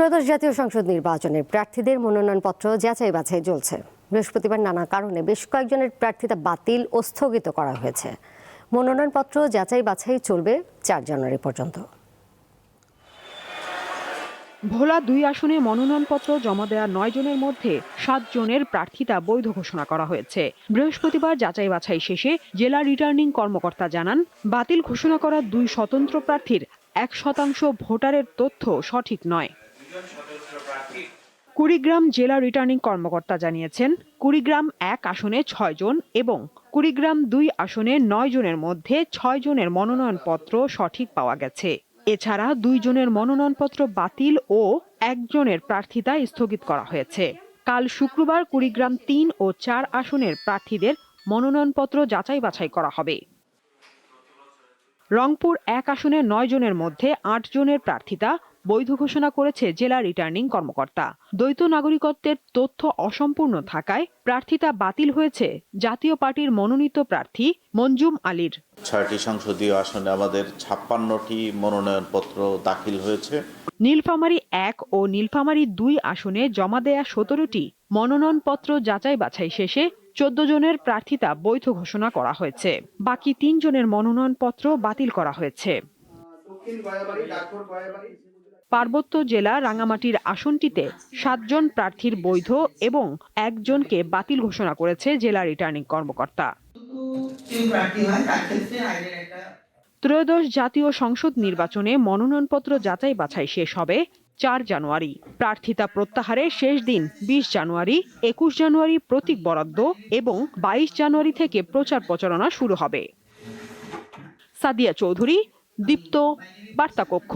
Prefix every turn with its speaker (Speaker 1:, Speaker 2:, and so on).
Speaker 1: ত্রয়োদশ জাতীয় সংসদ নির্বাচনে প্রার্থীদের মনোনয়নপত্র যাচাই বাছাই চলছে। বৃহস্পতিবার নানা কারণে বেশ কয়েকজনের প্রার্থিতা বাতিল ও স্থগিত করা হয়েছে। মনোনয়নপত্র যাচাই বাছাই চলবে চার জানুয়ারি পর্যন্ত।
Speaker 2: ভোলা দুই আসনে মনোনয়নপত্র জমা দেওয়া নয় জনের মধ্যে সাত জনের প্রার্থিতা বৈধ ঘোষণা করা হয়েছে। বৃহস্পতিবার যাচাই বাছাই শেষে জেলা রিটার্নিং কর্মকর্তা জানান, বাতিল ঘোষণা করা দুই স্বতন্ত্র প্রার্থীর এক শতাংশ ভোটারের তথ্য সঠিক নয়। কুড়িগ্রাম জেলা রিটার্নিং কর্মকর্তা জানিয়েছেন, কুড়িগ্রাম এক আসনে ছয় জন এবং কুড়িগ্রাম দুই আসনে নয় জনের মধ্যে ছয় জনের মনোনয়নপত্র সঠিক পাওয়া গেছে। এছাড়া দুই জনের মনোনয়নপত্র বাতিল ও একজনের প্রার্থিতা স্থগিত করা হয়েছে। কাল শুক্রবার কুড়িগ্রাম তিন ও চার আসনের প্রার্থীদের মনোনয়নপত্র যাচাই বাছাই করা হবে। রংপুর এক আসনে নয় জনের মধ্যে আট জনের প্রার্থিতা বৈধ ঘোষণা করেছে জেলা রিটার্নিং কর্মকর্তা। দ্বৈত নাগরিকত্বের তথ্য অসম্পূর্ণ থাকায় প্রার্থিতা বাতিল হয়েছে জাতীয় পার্টির মনোনীত প্রার্থী মঞ্জুম আলীর।
Speaker 3: ছয়টি সংসদীয় আসনে আমাদের ছাপ্পান্নটি মনোনয়নপত্র দাখিল হয়েছে।
Speaker 2: নীলফামারী এক ও নীলফামারী দুই আসনে জমা দেয়া সতেরোটি মনোনয়নপত্র যাচাই বাছাই শেষে চোদ্দ জনের প্রার্থিতা বৈধ ঘোষণা করা হয়েছে। বাকি তিন জনের মনোনয়নপত্র বাতিল করা হয়েছে। পার্বত্য জেলা রাঙামাটির আসনটিতে সাতজন প্রার্থীর বৈধ এবং একজনকে বাতিল ঘোষণা করেছে জেলা রিটার্নিং কর্মকর্তা। ত্রয়োদশ জাতীয় সংসদ নির্বাচনে মনোনয়নপত্র যাচাই বাছাই শেষ হবে চার জানুয়ারি। প্রার্থিতা প্রত্যাহারের শেষ দিন বিশ জানুয়ারি, একুশ জানুয়ারি প্রতীক বরাদ্দ এবং বাইশ জানুয়ারি থেকে প্রচার প্রচারণা শুরু হবে। সাদিয়া চৌধুরী, দীপ্ত, বার্তাকক্ষ।